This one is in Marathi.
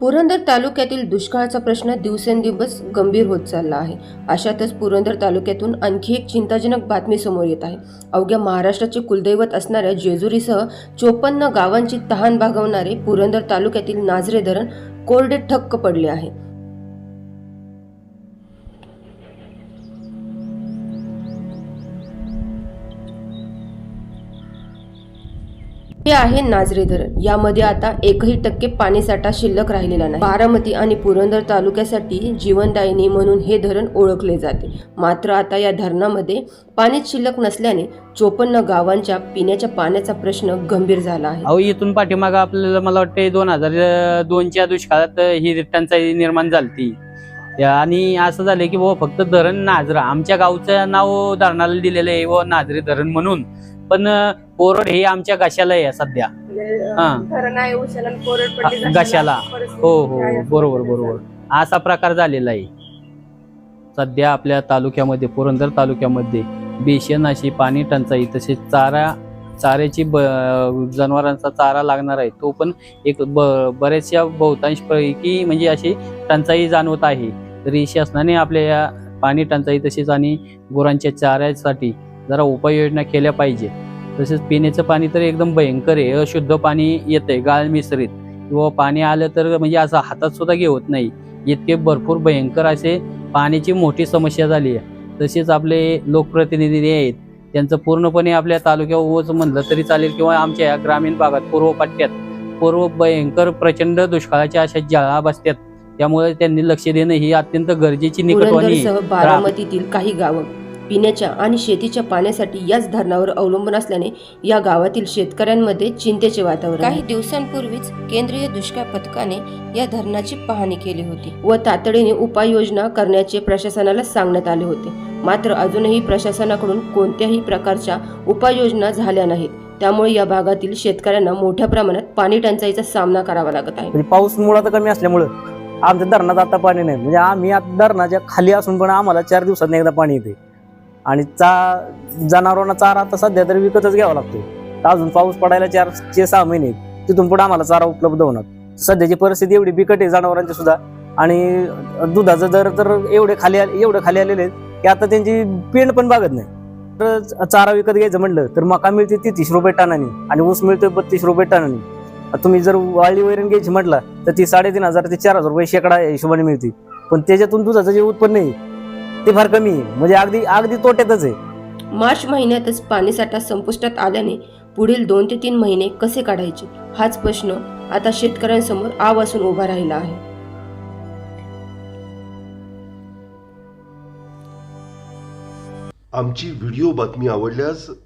पुरंदर तालुक्यातील दुष्काळाचा प्रश्न दिवसेंदिवस गंभीर होत चालला आहे. अशातच पुरंदर तालुक्यातून आणखी एक चिंताजनक बातमी समोर येत आहे. अवघ्या महाराष्ट्राचे कुलदैवत असणाऱ्या जेजुरीसह चोपन्न गावांची तहान भागवणारे पुरंदर तालुक्यातील नाझरे धरण कोरडे ठक्क पडले आहे. हे आहे नाझरे धरण. यामध्ये आता एकही टक्के पाणीसाठा शिल्लक राहिलेला नाही. बारामती आणि पुरंदर तालुक्यासाठी जीवनदायिनी म्हणून हे धरण ओळखले जाते. मात्र आता या धरणामध्ये पाणीच शिल्लक नसल्याने चोपन्न गावांच्या पिण्याच्या पाण्याचा प्रश्न गंभीर झाला आहे. अहो इथून पाठीमागं आपल्याला मला वाटतं दोन हजार दोनच्या दुष्काळात ही टंचाई निर्माण झाली आणि असं झालं की बाबा फक्त धरण नाझरा आमच्या गावचं नाव धरणाला दिलेलं आहे व नाझरे धरण म्हणून. पण कोरड हे आमच्या गाशाला आहे सध्या. हा. कोरडपट्टी हा, घशाला. हो हो बरोबर बरोबर. असा प्रकार झालेला आहे. सध्या आपल्या तालुक्यामध्ये पुरंदर तालुक्यामध्ये भीषण अशी पाणी टंचाई तसेच चारा चाऱ्याची ब जनावरांचा चारा लागणार आहे. तो पण एक ब बऱ्याचशा बहुतांश पैकी म्हणजे अशी टंचाई जाणवत आहे. तरी शासनाने आपल्या या पाणी टंचाई तसेच आणि गुरांच्या चाऱ्यासाठी जरा उपाययोजना केल्या पाहिजे. तसेच पिण्याचं पाणी तर एकदम भयंकर आहे अशुद्ध पाणी येतंय गाळ मिश्रित. किंवा पाणी आलं तर म्हणजे असं हातात सुद्धा घेवत नाही. इतके भरपूर भयंकर असे पाण्याची मोठी समस्या झाली आहे. तसेच आपले लोकप्रतिनिधी आहेत त्यांचं पूर्णपणे आपल्या तालुक्यावर म्हणलं तरी चालेल किंवा आमच्या या ग्रामीण भागात पूर्व पट्ट्यात पूर्व भयंकर प्रचंड दुष्काळाच्या अशा जाळा बसत्यात. त्यामुळे त्यांनी लक्ष देणं ही अत्यंत गरजेची निकटवाणी. पुरंदरसह बारामतीतील काही गावं पिण्याच्या आणि शेतीच्या पाण्यासाठी याच धरणावर अवलंबून असल्याने या गावातील शेतकऱ्यांमध्ये चिंतेचे वातावरण काही दिवसांपूर्वीच केंद्रीय दुष्काळ पथकाने या धरणाची पाहणी केली होती. व तातडीने उपाययोजना करण्याचे प्रशासनाला सांगण्यात आले होते. मात्र अजूनही प्रशासनाकडून कोणत्याही प्रकारच्या उपाययोजना झाल्या नाहीत. त्यामुळे या भागातील शेतकऱ्यांना मोठ्या प्रमाणात पाणी टंचाईचा सामना करावा लागत आहे. म्हणजे पाऊस मुळात कमी असल्यामुळं आमच्या धरणात आता पाणी नाही. म्हणजे आम्ही आता धरणाच्या खाली असून पण आम्हाला चार दिवसात एकदा पाणी येते आणि चा जनावरांना चारा आता सध्या तरी विकतच घ्यावा लागतो तर अजून पाऊस पडायला चार ते सहा महिने तिथून पुढे आम्हाला चारा उपलब्ध होणार. सध्याची परिस्थिती एवढी बिकट आहे जनावरांची सुद्धा. आणि दुधाचं दर तर एवढे खाली आले एवढे खाली आलेले आहेत की आता त्यांची पेंड पण बागत नाही. तर चारा विकत घ्यायचं म्हणलं तर मका मिळते तीस रुपये टनानी आणि ऊस मिळतोय बत्तीस रुपये टनानी. तुम्ही जर वाळली वैरण घ्यायची म्हटलं तर ती साडेतीन हजार ते चार हजार रुपये शेकडा हिशोबाने मिळते पण त्याच्यातून दुधाचं जे उत्पन्न आहे ते फार कमी आहे. म्हणजे अगदी अगदी तोट्यातच आहे. मार्च महिन्यातच पाणीसाठा संपुष्टात आल्याने पुढील दोन ते तीन महिने कसे काढायचे? हाच प्रश्न आता शेतकऱ्यांसमोर आव असून उभा राहिला आहे. आमची व्हिडिओ बातमी आवडल्यास